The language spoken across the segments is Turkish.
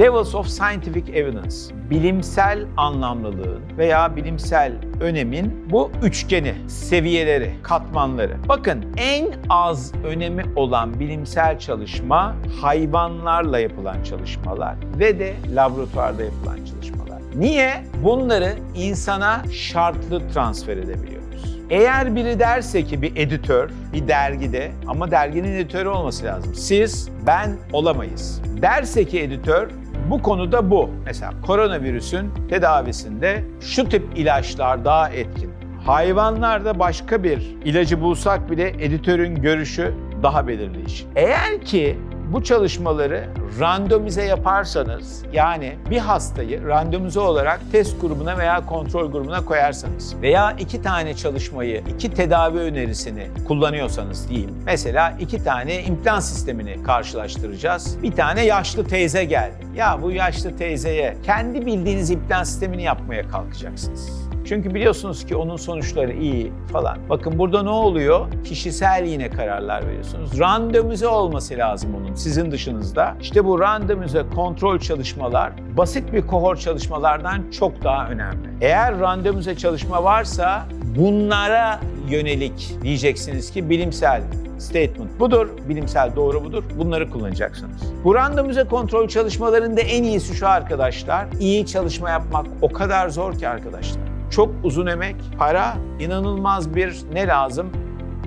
Levels of Scientific Evidence, bilimsel anlamlılığın veya bilimsel önemin bu üçgeni, seviyeleri, katmanları. Bakın en az önemi olan bilimsel çalışma hayvanlarla yapılan çalışmalar ve de laboratuvarda yapılan çalışmalar. Niye? Bunları insana şartlı transfer edebiliyoruz. Eğer biri derse ki bir editör, bir dergide ama derginin editörü olması lazım. Siz, ben olamayız. Derse ki editör, bu konuda bu. Mesela koronavirüsün tedavisinde şu tip ilaçlar daha etkin. Hayvanlarda başka bir ilacı bulsak bile editörün görüşü daha belirleyici. Eğer ki bu çalışmaları randomize yaparsanız yani bir hastayı randomize olarak test grubuna veya kontrol grubuna koyarsanız veya iki tane çalışmayı, iki tedavi önerisini kullanıyorsanız diyeyim. Mesela iki tane implant sistemini karşılaştıracağız. Bir tane yaşlı teyze geldi. Ya bu yaşlı teyzeye kendi bildiğiniz implant sistemini yapmaya kalkacaksınız. Çünkü biliyorsunuz ki onun sonuçları iyi falan. Bakın burada ne oluyor? Kişisel yine kararlar veriyorsunuz. Randomize olması lazım onun sizin dışınızda. İşte bu randomize kontrol çalışmalar basit bir kohort çalışmalardan çok daha önemli. Eğer randomize çalışma varsa bunlara yönelik diyeceksiniz ki bilimsel statement budur, bilimsel doğru budur. Bunları kullanacaksınız. Bu randomize kontrol çalışmalarında en iyisi şu arkadaşlar. İyi çalışma yapmak o kadar zor ki arkadaşlar. Çok uzun emek, para, inanılmaz bir ne lazım?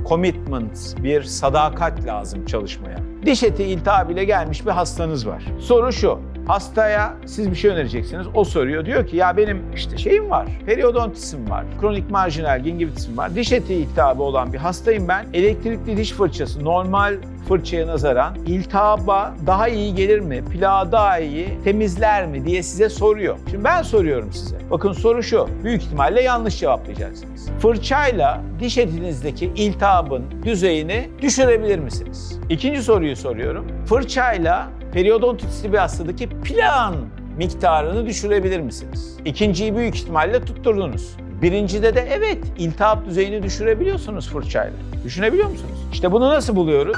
Commitment, bir sadakat lazım çalışmaya. Diş eti iltihabıyla gelmiş bir hastanız var. Soru şu, Hastaya siz bir şey önereceksiniz. O soruyor. Diyor ki ya benim işte şeyim var. Periodontisim var. Kronik marjinal gingivitis'im var. Diş eti iltihabı olan bir hastayım ben. Elektrikli diş fırçası normal fırçaya nazaran iltihaba daha iyi gelir mi? Plağı daha iyi temizler mi diye size soruyor. Şimdi ben soruyorum size. Bakın soru şu. Büyük ihtimalle yanlış cevaplayacaksınız. Fırçayla diş etinizdeki iltihabın düzeyini düşürebilir misiniz? İkinci soruyu soruyorum. Fırçayla periodontitisli bir hastadaki plağın miktarını düşürebilir misiniz? İkinciyi büyük ihtimalle tutturdunuz. Birincide de evet iltihap düzeyini düşürebiliyorsunuz fırçayla. Düşünebiliyor musunuz? İşte bunu nasıl buluyoruz?